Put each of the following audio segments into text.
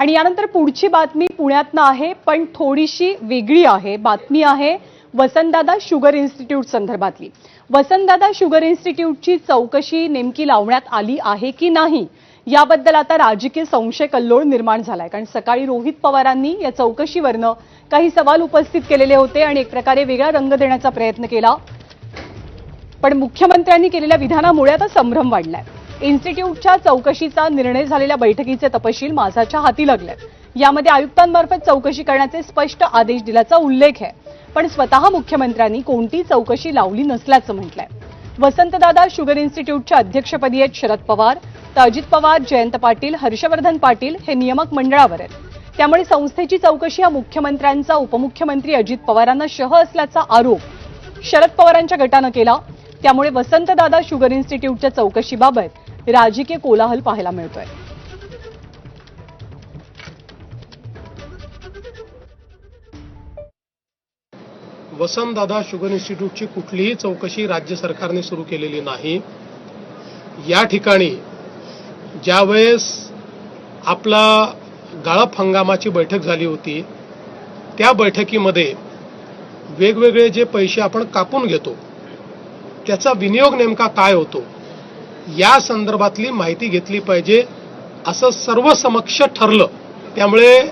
आणि यानंतर पुढची बातमी पुण्यातनं आहे पण थोडीशी वेगळी आहे. बातमी आहे वसंतदादा शुगर इन्स्टिट्यूट संदर्भातली. वसंतदादा शुगर इन्स्टिट्यूटची चौकशी नेमकी लावण्यात आली आहे की नाही याबद्दल आता राजकीय संशय कल्लोळ निर्माण झालाय. कारण सकाळी रोहित पवारांनी या चौकशीवरनं काही सवाल उपस्थित केलेले होते आणि एक प्रकारे वेगळा रंग देण्याचा प्रयत्न केला. पण मुख्यमंत्र्यांनी केलेल्या विधानामुळे आता संभ्रम वाढलाय. इन्स्टिट्यूटच्या चौकशीचा निर्णय झालेल्या बैठकीचे तपशील माझाच्या हाती लागले. यामध्ये आयुक्तांमार्फत चौकशी करण्याचे स्पष्ट आदेश दिल्याचा उल्लेख आहे. पण स्वतः मुख्यमंत्र्यांनी कोणती चौकशी लावली नसल्याचं म्हटलंय. वसंतदादा शुगर इन्स्टिट्यूटच्या अध्यक्षपदी आहेत शरद पवार तर अजित पवार जयंत पाटील हर्षवर्धन पाटील हे नियमक मंडळावर आहेत. त्यामुळे संस्थेची चौकशी हा मुख्यमंत्र्यांचा उपमुख्यमंत्री अजित पवारांना शह असल्याचा आरोप शरद पवारांच्या गटानं केला. त्यामुळे वसंतदादा शुगर इन्स्टिट्यूटच्या चौकशीबाबत राजकीय कोलाहल पाहायला मिळतोय. वसंतदादा शुगर इन्स्टिट्यूटची कुठलीही चौकशी राज्य सरकारने सुरू केलेली नाही. या ठिकाणी ज्यावेळेस आपला गाळप हंगामाची बैठक झाली होती त्या बैठकीमध्ये वेगवेगळे जे पैसे आपण कापून घेतो त्याचा विनियोग नेमका काय होतो? या संदर्भातली माहिती घेतली पाहिजे. असं सर्व समक्ष ठरलं. त्यामुळे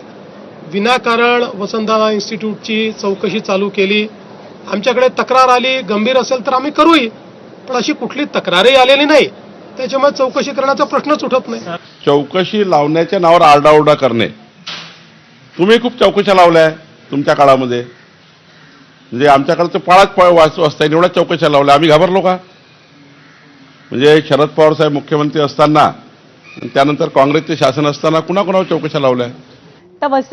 विनाकारण वसंतदादा इन्स्टिट्यूटची चौकशी चालू केली. आमच्याकडे तक्रार आली गंभीर असेल तर आम्ही करूही. पण अशी कुठली तक्रारही आलेली नाही. त्याच्यामुळे चौकशी करण्याचा प्रश्नच उठत नाही. चौकशी लावण्याच्या नावावर आरडाओरडा करणे. तुम्ही खूप चौकशा लावल्या तुमच्या काळामध्ये. म्हणजे आमच्याकडे तर पाळाच पाळ वाचू असता एवढ्या चौकशा लावल्या. आम्ही घाबरलो का? म्हणजे शरद पवार साहेब मुख्यमंत्री असताना त्यानंतर काँग्रेसचे शासन असताना कुणाकुणावर चौकशा लावल्या?